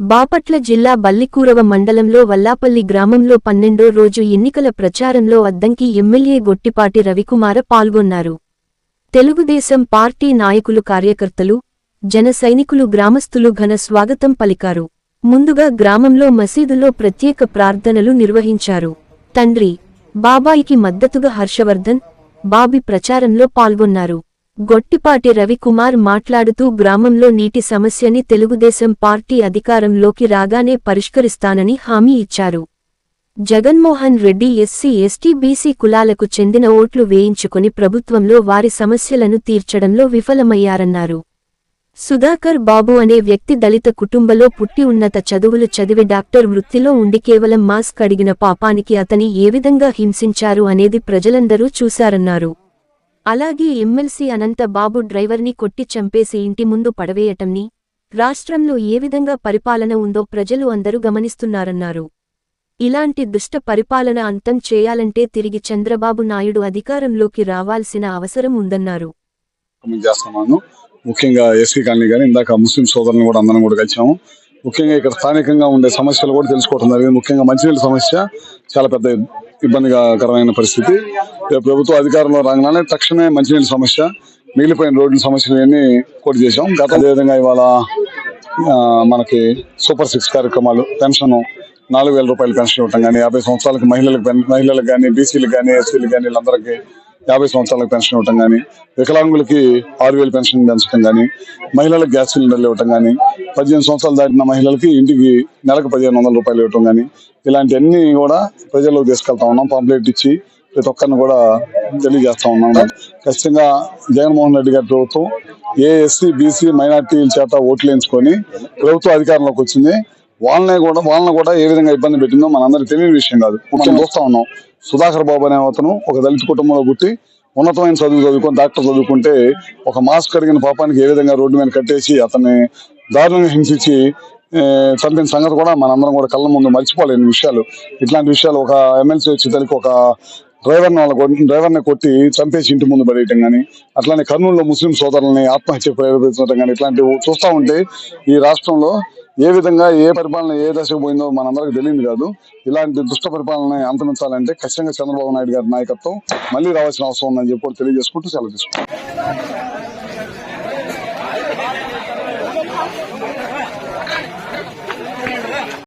బాపట్ల జిల్లా బల్లికూరవ మండలంలో వల్లాపల్లి గ్రామంలో పన్నెండో రోజు ఎన్నికల ప్రచారంలో అద్దంకి ఎమ్మెల్యే గొట్టిపాటి రవికుమార పాల్గొన్నారు. తెలుగుదేశం పార్టీ నాయకులు కార్యకర్తలు జన సైనికులు గ్రామస్తులు ఘన స్వాగతం పలికారు. ముందుగా గ్రామంలో మసీదులో ప్రత్యేక ప్రార్థనలు నిర్వహించారు. తండ్రి బాబాయికి మద్దతుగా హర్షవర్ధన్ బాబి ప్రచారంలో పాల్గొన్నారు. గొట్టిపాటి రవికుమార్ మాట్లాడుతూ గ్రామంలో నీటి సమస్యని తెలుగుదేశం పార్టీ అధికారంలోకి రాగానే పరిష్కరిస్తానని హామీ ఇచ్చారు. Jaganmohan Reddy SC ST BC కులాలకు చెందిన ఓట్లు వేయించుకుని ప్రభుత్వంలో వారి సమస్యలను తీర్చడంలో విఫలమయ్యారన్నారు. సుధాకర్ బాబు అనే వ్యక్తి దళిత కుటుంబలో పుట్టి ఉన్నత చదువులు చదివి డాక్టర్ వృత్తిలో ఉండి కేవలం మాస్క్ అడిగిన పాపానికి అతని ఏ విధంగా హింసించారు అనేది ప్రజలందరూ చూశారన్నారు. అలాగే ఎమ్మెల్సీ అనంత బాబు డ్రైవర్ని కొట్టి చంపేసి ఇంటి ముందు పడవేయటంని రాష్ట్రంలో ఏ విధంగా పరిపాలన ఉందో ప్రజలు అందరూ గమనిస్తున్నారన్నారు. ఇలాంటి దుష్ట పరిపాలన అంతం చేయాలంటే తిరిగి చంద్రబాబు నాయుడు అధికారంలోకి రావాల్సిన అవసరం ఉందన్నారు. చేస్తున్నాను. ముఖ్యంగా ఎస్సీ కాలనీ కానీ ఇందాక ముస్లిం సోదరులను కూడా అందరం కూడా కలిసాము ముఖ్యంగా ఇక్కడ స్థానికంగా ఉండే సమస్యలు కూడా తెలుసుకోవడం జరిగింది. ముఖ్యంగా మంచినీళ్ళ సమస్య చాలా పెద్ద ఇబ్బందికరమైన పరిస్థితి. ప్రభుత్వ అధికారంలో రాగానే తక్షణమే మంచినీళ్ళ సమస్య మిగిలిపోయిన రోడ్ల సమస్యలు అన్ని కూడా చేశాం. గత అదేవిధంగా ఇవాళ మనకి సూపర్ సిక్స్ కార్యక్రమాలు పెన్షన్ నాలుగు వేల రూపాయల పెన్షన్ ఇవ్వటం కానీ యాభై సంవత్సరాలకు మహిళలకు మహిళలకు కానీ బీసీలకు కానీ ఎస్సీలకు కానీ వీళ్ళందరికీ యాభై సంవత్సరాలకు పెన్షన్ ఇవ్వటం కానీ వికలాంగులకి ఆరు వేలు పెన్షన్ పెంచడం కానీ మహిళలకు గ్యాస్ సిలిండర్లు ఇవ్వటం కానీ పదిహేను సంవత్సరాలు దాటిన మహిళలకి ఇంటికి నెలకు పదిహేను వందల రూపాయలు ఇవ్వటం కానీ ఇలాంటివన్నీ కూడా ప్రజల్లోకి తీసుకెళ్తా ఉన్నాం. పాంప్లెట్ ఇచ్చి ప్రతి ఒక్కరిని కూడా తెలియజేస్తా ఉన్నాం. ఖచ్చితంగా జగన్మోహన్ రెడ్డి గారి ప్రభుత్వం ఏ ఎస్సీ బీసీ మైనార్టీల చేత ఓట్లు వేయించుకొని ప్రభుత్వ అధికారంలోకి వచ్చింది. వాళ్ళని కూడా వాళ్ళని కూడా ఏ విధంగా ఇబ్బంది పెట్టిందో మనందరికి తెలియని విషయం కాదు. మనం చూస్తా ఉన్నాం సుధాకర్ బాబు అనే అతను ఒక దళిత కుటుంబంలో పుట్టి ఉన్నతమైన చదువు చదువుకొని డాక్టర్ చదువుకుంటే ఒక మాస్క్ అడిగిన పాపానికి ఏ విధంగా రోడ్డు మీద కట్టేసి అతన్ని దారుణంగా హింసించి చంపిన సంగతి కూడా మనందరం కూడా కళ్ళ ముందు మర్చిపోలేని విషయాలు. ఇట్లాంటి విషయాలు ఒక ఎమ్మెల్సీ వచ్చేసరికి ఒక డ్రైవర్ని వాళ్ళ డ్రైవర్ని కొట్టి చంపేసి ఇంటి ముందు పడేయటం కానీ అట్లానే కర్నూలులో ముస్లిం సోదరులని ఆత్మహత్య ప్రేరేపించడం కానీ ఇట్లాంటివి చూస్తా ఉంటే ఈ రాష్ట్రంలో ఏ విధంగా ఏ పరిపాలన ఏ దశకు పోయిందో మనందరికి తెలియదు కాదు. ఇలాంటి దుష్ట పరిపాలన అంతమించాలంటే ఖచ్చితంగా చంద్రబాబు నాయుడు గారి నాయకత్వం మళ్ళీ రావాల్సిన అవసరం ఉందని చెప్పి తెలియజేసుకుంటూ సెలవు తీసుకుంటాం